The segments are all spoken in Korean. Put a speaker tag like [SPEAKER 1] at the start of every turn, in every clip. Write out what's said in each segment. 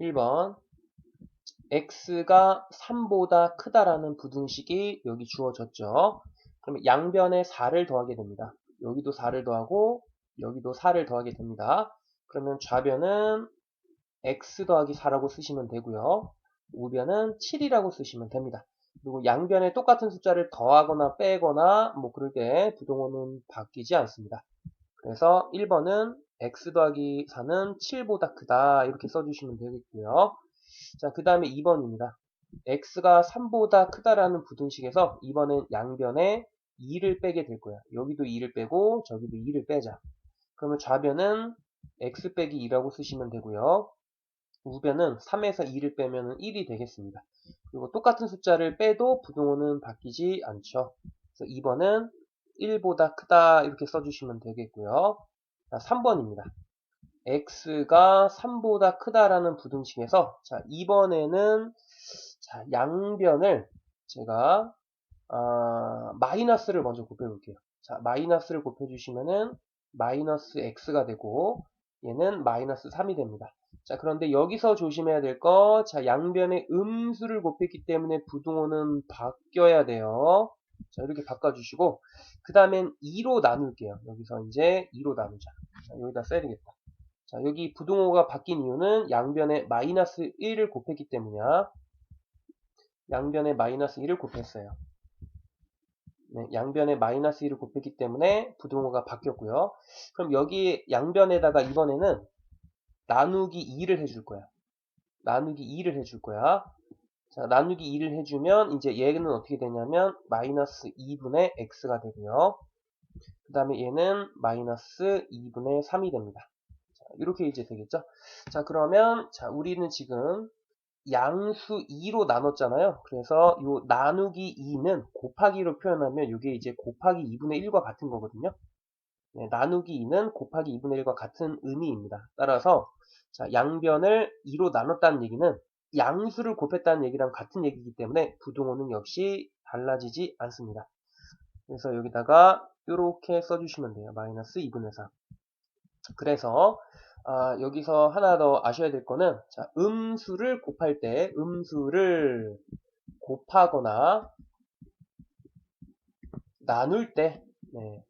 [SPEAKER 1] 1번 x가 3보다 크다라는 부등식이 여기 주어졌죠. 그러면 양변에 4를 더하게 됩니다. 여기도 4를 더하고 여기도 4를 더하게 됩니다. 그러면 좌변은 x 더하기 4라고 쓰시면 되고요. 우변은 7이라고 쓰시면 됩니다. 그리고 양변에 똑같은 숫자를 더하거나 빼거나 뭐 그럴 때 부동호는 바뀌지 않습니다. 그래서 1번은 x 더하기 4는 7보다 크다 이렇게 써주시면 되겠고요. 자, 그 다음에 2번입니다. x가 3보다 크다라는 부등식에서 이번엔 양변에 2를 빼게 될 거야. 여기도 2를 빼고 저기도 2를 빼자. 그러면 좌변은 x 빼기 2라고 쓰시면 되고요. 우변은 3에서 2를 빼면 1이 되겠습니다. 그리고 똑같은 숫자를 빼도 부등호는 바뀌지 않죠. 그래서 2번은 1보다 크다 이렇게 써주시면 되겠고요. 자, 3번입니다. x가 3보다 크다라는 부등식에서 자 이번에는 자 양변을 제가 아, 마이너스를 먼저 곱해 볼게요. 자 마이너스를 곱해 주시면은 마이너스 x가 되고 얘는 마이너스 3이 됩니다. 자 그런데 여기서 조심해야 될 거, 자 양변에 음수를 곱했기 때문에 부등호는 바뀌어야 돼요. 자 이렇게 바꿔주시고 그 다음엔 2로 나눌게요. 여기서 이제 2로 나누자. 자, 여기다 써야 되겠다. 자, 여기 부등호가 바뀐 이유는 양변에 마이너스 1을 곱했기 때문이야. 양변에 마이너스 1을 곱했어요. 네, 양변에 마이너스 1을 곱했기 때문에 부등호가 바뀌었고요. 그럼 여기 양변에다가 이번에는 나누기 2를 해줄 거야. 나누기 2를 해줄 거야. 자, 나누기 2를 해주면 이제 얘는 어떻게 되냐면 마이너스 2분의 x가 되고요. 그 다음에 얘는 마이너스 2분의 3이 됩니다. 자, 이렇게 이제 되겠죠. 자, 그러면 자, 우리는 지금 양수 2로 나눴잖아요. 그래서 요 나누기 2는 곱하기로 표현하면 이게 이제 곱하기 2분의 1과 같은 거거든요. 네, 나누기 2는 곱하기 2분의 1과 같은 의미입니다. 따라서 자, 양변을 2로 나눴다는 얘기는 양수를 곱했다는 얘기랑 같은 얘기이기 때문에 부등호는 역시 달라지지 않습니다. 그래서 여기다가 이렇게 써주시면 돼요. 마이너스 2분의 4. 그래서 아, 여기서 하나 더 아셔야 될 거는 자, 음수를 곱할 때 음수를 곱하거나 나눌 때 네,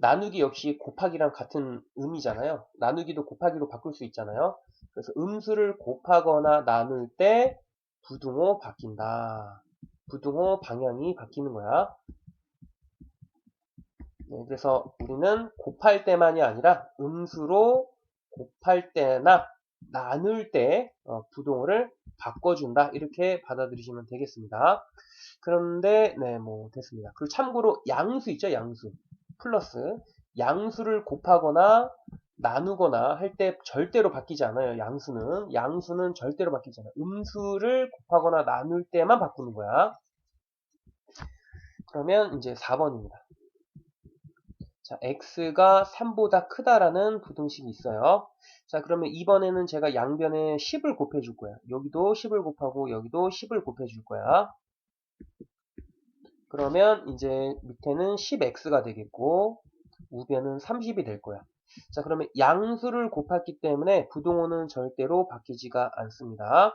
[SPEAKER 1] 나누기 역시 곱하기랑 같은 의미잖아요. 나누기도 곱하기로 바꿀 수 있잖아요. 그래서 음수를 곱하거나 나눌 때 부등호 바뀐다. 부등호 방향이 바뀌는 거야. 네, 그래서 우리는 곱할 때만이 아니라 음수로 곱할 때나 나눌 때 어, 부동호를 바꿔준다 이렇게 받아들이시면 되겠습니다. 그런데 네 뭐 됐습니다. 그리고 참고로 양수 있죠 양수 플러스 양수를 곱하거나 나누거나 할 때 절대로 바뀌지 않아요. 양수는 양수는 절대로 바뀌지 않아요. 음수를 곱하거나 나눌 때만 바꾸는 거야. 그러면 이제 4번입니다. 자, x가 3보다 크다라는 부등식이 있어요. 자, 그러면 이번에는 제가 양변에 10을 곱해줄 거야. 여기도 10을 곱하고 여기도 10을 곱해줄 거야. 그러면 이제 밑에는 10x가 되겠고 우변은 30이 될 거야. 자, 그러면 양수를 곱했기 때문에 부등호는 절대로 바뀌지가 않습니다.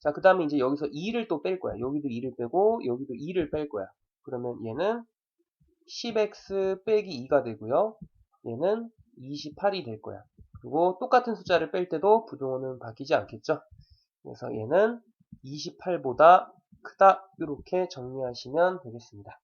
[SPEAKER 1] 자, 그 다음에 이제 여기서 2를 또 뺄 거야. 여기도 2를 빼고 여기도 2를 뺄 거야. 그러면 얘는 10x 빼기 2가 되고요. 얘는 28이 될 거야. 그리고 똑같은 숫자를 뺄 때도 부등호는 바뀌지 않겠죠. 그래서 얘는 28보다 크다 이렇게 정리하시면 되겠습니다.